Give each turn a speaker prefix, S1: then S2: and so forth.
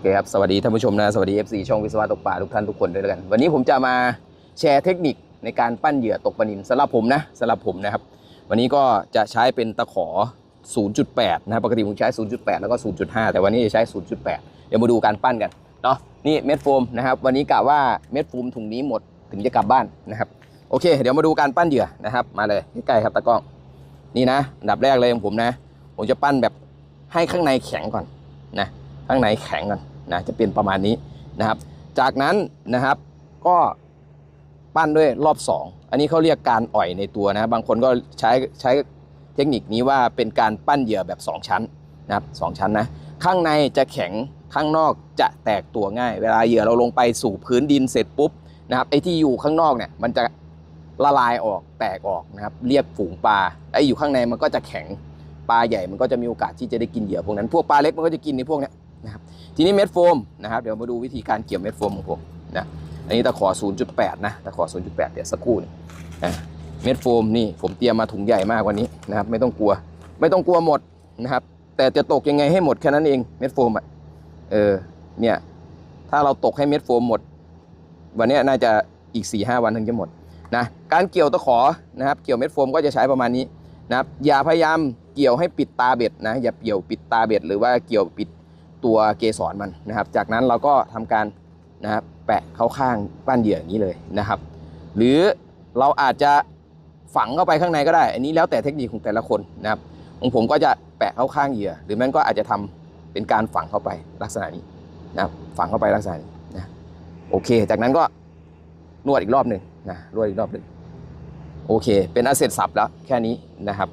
S1: อเคครับ สวัสดีท่านผู้ชมนะ สวัสดี FC ช่องวิศวะตกปลาทุกท่านทุกคนด้วยแล้วกัน วันนี้ผมจะมาแชร์เทคนิคในการปั้นเหยื่อตกปลานินสำหรับผมนะสำหรับผมนะครับ วันนี้ก็จะใช้เป็นตะขอ 0.8 นะครับปกติผมใช้ 0.8 แล้วก็ 0.5 แต่วันนี้จะใช้ 0.8 เดี๋ยวมาดูการปั้นกันเนาะนี่เม็ดโฟมนะครับ วันนี้กะว่าเม็ดโฟมถุงนี้หมดถึงจะกลับบ้านนะครับ โอเค เดี๋ยวมาดูการปั้นเหยื่อนะครับ มาเลยใกล้ๆครับตะกล้อง นี่นะอันดับแรกเลยของผมนะ ผมจะปั้นแบบให้ข้างในแข็งก่อนนะข้างในแข็งก่อน นะจะเป็นประมาณนี้นะครับ จากนั้นนะครับก็ปั้นด้วยรอบ 2 อันนี้เขาเรียกการอ่อยในตัวนะบางคนก็ใช้ใช้เทคนิคนี้ว่าเป็นการปั้นเหยื่อแบบ 2 ชั้นนะครับสองชั้นนะข้างในจะแข็งข้างนอกจะแตกตัวง่าย เวลาเหยื่อเราลงไปสู่พื้นดินเสร็จปุ๊บนะครับไอ้ที่อยู่ข้างนอกเนี่ยมันจะละลายออกแตกออกนะครับเรียกฝูงปลาไอ้อยู่ข้างในมันก็จะแข็งปลาใหญ่มันก็จะมีโอกาสที่จะได้กินเหยื่อพวกนั้น พวกปลาเล็กมันก็จะกินในพวกนี้ นะครับทีนี้เม็ดโฟมนะครับเดี๋ยวมาดูวิธีการเกี่ยวเม็ดโฟมของผมนะอันนี้ตะขอ 0.8 นะตะขอ 0.8 เดี๋ยวสักครู่นึงนะเม็ดโฟมนี่ผมเตรียมมาถุงใหญ่มากกว่านี้นะครับไม่ต้องกลัว ไม่ต้องกลัวหมดนะครับ แต่จะตกยังไงให้หมดแค่นั้นเองเม็ดโฟมอะเออเนี่ยถ้าเราตกให้เม็ดโฟมหมด วันนี้น่าจะอีก4ี่ห้าวันถึงจะหมดนะการเกี่ยวตะขอนะครับเกี่ยวเม็ดโฟมก็จะใช้ประมาณนี้นะครับอย่าพยายามเกี่ยวให้ปิดตาเบ็ดนะอย่าเกี่ยวปิดตาเบ็ดหรือว่าเกี่ยวปิด ตัวเกสรมันนะครับ จากนั้นเราก็ทำการนะครับแปะเข้าข้างปั้นเหยื่ออย่างนี้เลยนะครับ หรือเราอาจจะฝังเข้าไปข้างในก็ได้ อันนี้แล้วแต่เทคนิคของแต่ละคนนะครับของผมก็จะแปะเข้าข้างเหยื่อ หรือแม่นก็อาจจะทำเป็นการฝังเข้าไปลักษณะนี้นะครับฝังเข้าไปลักษณะนี้นะโอเค จากนั้นก็นวดอีกรอบหนึ่งนะนวดอีกรอบหนึ่งโอเค เป็นอันเสร็จสับแล้วแค่นี้นะครับ